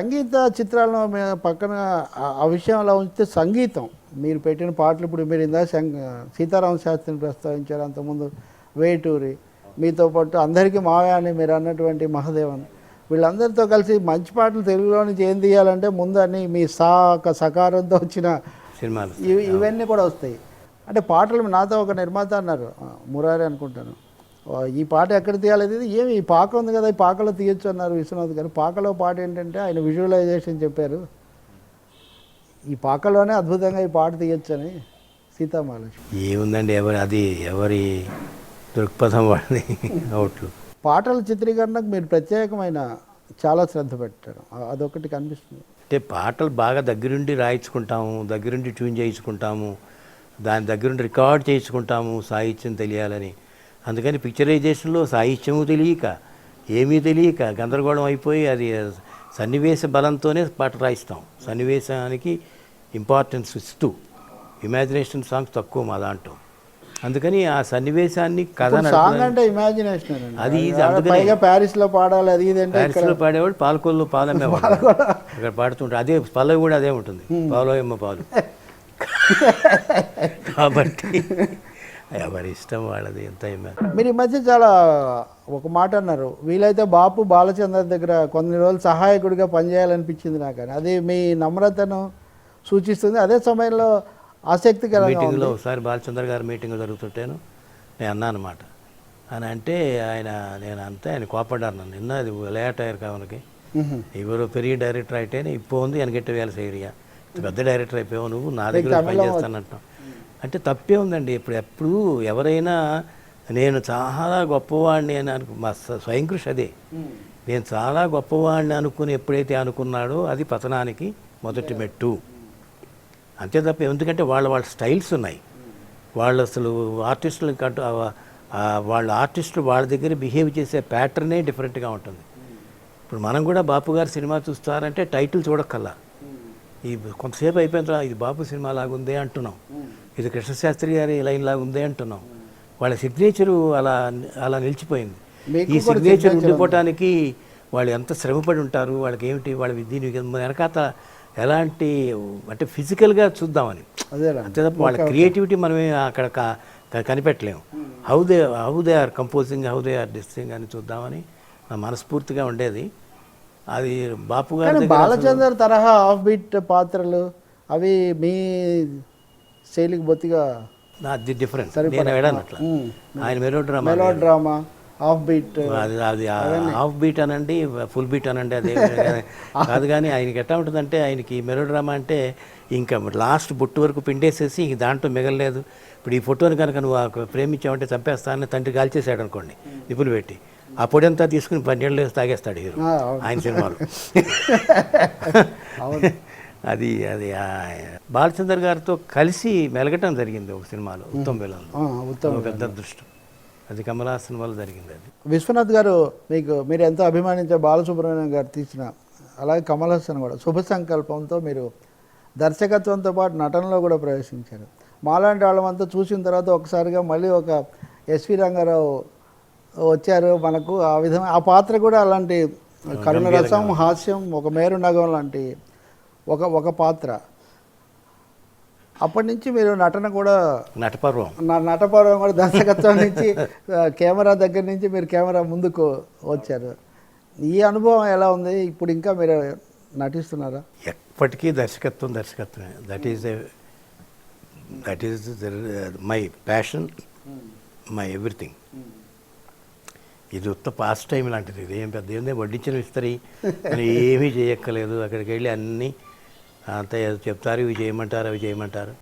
సంగీత చిత్రాలను పక్కన ఆ- విషయం అలా ఉంచితే సంగీతం. మీరు పెట్టిన పాటలు ఇప్పుడు మీరు ఇందా సీతారామ శాస్త్రిని ప్రస్తావించారు అంతకుముందు వేటూరి. మీతో పాటు అందరికీ మావే అని మీరు అన్నటువంటి మహదేవన్. వీళ్ళందరితో కలిసి మంచి పాటలు తెలుగులో నుంచి ఏం తీయాలంటే ముందు అన్ని మీ సా ఒక సకారంతో వచ్చిన సినిమాలు ఇవి ఇవన్నీ కూడా వస్తాయి. అంటే పాటలు నాతో ఒక నిర్మాత అన్నారు. మురారి అనుకుంటాను. ఈ పాట ఎక్కడ తీయాలి? ఇది ఏమి ఈ పాక ఉంది కదా ఈ పాకలో తీయొచ్చు అన్నారు విశ్వనాథ్ గారు. పాకలో పాట ఏంటంటే ఆయన విజువలైజేషన్ చెప్పారు. ఈ పాకలోనే అద్భుతంగా ఈ పాట తీయొచ్చు అని సీతామహాలక్ష్మి. ఏముందండి ఎవరి అది ఎవరి దృక్పథం వాడిది అవుట్లు పాటల చిత్రీకరణకు మీరు ప్రత్యేకమైన చాలా శ్రద్ధ పెట్టారు అదొకటి కనిపిస్తుంది. అంటే పాటలు బాగా దగ్గరుండి రాయించుకుంటాము దగ్గరుండి ట్యూన్ చేయించుకుంటాము దాని దగ్గరుండి రికార్డ్ చేయించుకుంటాము సాహిత్యం తెలియాలని. అందుకని పిక్చరైజేషన్లో సాహిత్యము తెలియక ఏమీ తెలియక గందరగోళం అయిపోయి అది సన్నివేశ బలంతోనే పాట రాయిస్తాం. సన్నివేశానికి ఇంపార్టెన్స్ ఇస్తూ ఇమాజినేషన్ సాంగ్స్ తక్కువ మా దాంట్లో. అందుకని ఆ సన్నివేశాన్ని కథ సాంగ్ అంటే ఇమాజినేషన్ అది ఇది ఆడ అందుకనే. పైగా ప్యారిస్లో పాడాలి అది ఇది అంటే ప్యారిస్లో పాడేవాడు పాలకొల్లు పాలమ్మేవాడు అక్కడ పాడుతుంటే అదే పల్లవి కూడా అదే ఉంటుంది. పాలో ఏమో పాలు. కాబట్టి ఎవరి ఇష్టం వాళ్ళది ఎంత మీరు ఈ మధ్య చాలా ఒక మాట అన్నారు. వీలైతే బాపు బాలచంద్ర దగ్గర కొన్ని రోజులు సహాయకుడిగా పనిచేయాలనిపించింది నాకు అని. అది మీ నమ్రతను సూచిస్తుంది. అదే సమయంలో ఆసక్తికర మీటింగ్లో ఒకసారి బాలచంద్ర గారి మీటింగ్ జరుగుతుంటాను నేను అన్నానమాట అని అంటే ఆయన నేను అంతే ఆయన కోపడ్డాను నన్ను. నిన్న అది లేటాయర్ కావాలకి. ఎవరు పెరిగి డైరెక్టర్ అయితే ఇప్పుడు ఉంది వెనకెట్టి వేల సేరియా పెద్ద డైరెక్టర్ అయిపోయావు నువ్వు నా దగ్గర పనిచేస్తానంటున్నావు అంటే తప్పే ఉందండి. ఇప్పుడు ఎప్పుడు ఎవరైనా నేను చాలా గొప్పవాడిని అని అనుకు మా స్వ- స్వయం కృషి అదే. నేను చాలా గొప్పవాడిని అనుకుని ఎప్పుడైతే అనుకున్నాడో అది పతనానికి మొదటి మెట్టు. అంతే తప్ప ఎందుకంటే వాళ్ళ వాళ్ళ స్టైల్స్ ఉన్నాయి. వాళ్ళు అసలు ఆర్టిస్టులు కంటూ ఆ- ఆ వాళ్ళ ఆర్టిస్టులు వాళ్ళ దగ్గర బిహేవ్ చేసే ప్యాటర్నే డిఫరెంట్గా ఉంటుంది. ఇప్పుడు మనం కూడా బాపు గారి సినిమా చూస్తారంటే టైటిల్ చూడక్కల్లా. ఈ కొంతసేపు అయిపోయిన తర్వాత ఇది బాపు సినిమా లాగుందే అంటున్నాం. ఇది కృష్ణశాస్త్రి గారి లైన్ లాగుందే అంటున్నాం. వాళ్ళ సిగ్నేచరు అలా అలా నిలిచిపోయింది. ఈ సిగ్నేచర్ ఉంది. ఉండిపోవటానికి వాళ్ళు ఎంత శ్రమపడి ఉంటారు వాళ్ళకి ఏమిటి వాళ్ళ దీని వెనకాత ఎలాంటి అంటే ఫిజికల్గా చూద్దామని. అంతే తప్ప వాళ్ళ క్రియేటివిటీ మనమే అక్కడ కనిపెట్టలేము. How they how they are composing how they are distinct అని చూద్దామని నా మనస్ఫూర్తిగా ఉండేది. అది బాపు గారి బాలచందర్ తరహా ఆఫ్ బీట్ పాత్రలు అవి మీ శైలికి బొత్తిగా అది డిఫరెంట్ నేను వెళ్ళాను అట్లా. ఆయన melodrama melodrama offbeat అది అది హాఫ్ బీట్ అనండి ఫుల్ బీట్ అనండి అదే కాదు కానీ ఆయనకి ఎట్లా ఉంటుందంటే ఆయనకి మెలో డ్రామా అంటే ఇంకా లాస్ట్ బొట్టు వరకు పిండేసేసి ఇంక దాంట్లో మిగలలేదు. ఇప్పుడు ఈ ఫోటోని కనుక నువ్వు ప్రేమించావంటే చంపేస్తానని తండ్రి కాల్చేసాడు అనుకోండి నిపుణులు పెట్టి. ఆ పొడి అంతా తీసుకుని పన్నెండు తాగేస్తాడు హీరో. ఆయన సినిమాలో. అది అది బాలచందర్ గారితో కలిసి మెలగటం జరిగింది ఒక సినిమాలో ఉత్తమ్ బిల్లలో. ఆ, ఉత్తమ్ పెద్ద అదృష్టం అది కమలాసన్ వల్ల జరిగింది అది. విశ్వనాథ్ గారు మీకు మీరు ఎంతో అభిమానించే బాలసుబ్రహ్మణ్యం గారు తీసిన అలాగే కమల్ హాసన్ కూడా శుభ సంకల్పంతో మీరు దర్శకత్వంతో పాటు నటనలో కూడా ప్రవేశించారు. మాలాంటి వాళ్ళమంతా చూసిన తర్వాత ఒకసారిగా మళ్ళీ ఒక ఎస్వి రంగారావు వచ్చారు మనకు ఆ విధంగా ఆ పాత్ర కూడా అలాంటి కరుణరసం హాస్యం ఒక మేరు నగం లాంటి ఒక ఒక పాత్ర. అప్పటి నుంచి మీరు నటన కూడా నటపర్వం. నా నటపర్వం కూడా దర్శకత్వం నుంచి కెమెరా దగ్గర నుంచి మీరు కెమెరా ముందుకు వచ్చారు. ఈ అనుభవం ఎలా ఉంది? ఇప్పుడు ఇంకా మీరు నటిస్తున్నారా? ఎప్పటికీ దర్శకత్వం దర్శకత్వమే. That is that is my passion my everything ఇది ఉత్త పాస్ట్ టైం లాంటిది. ఇది ఏం పెద్ద ఏందే వడ్డించిన విస్తరి. ఏమీ చేయక్కలేదు అక్కడికి వెళ్ళి అన్నీ అంతా ఏదో చెప్తారు ఇవి చేయమంటారు అవి చేయమంటారు.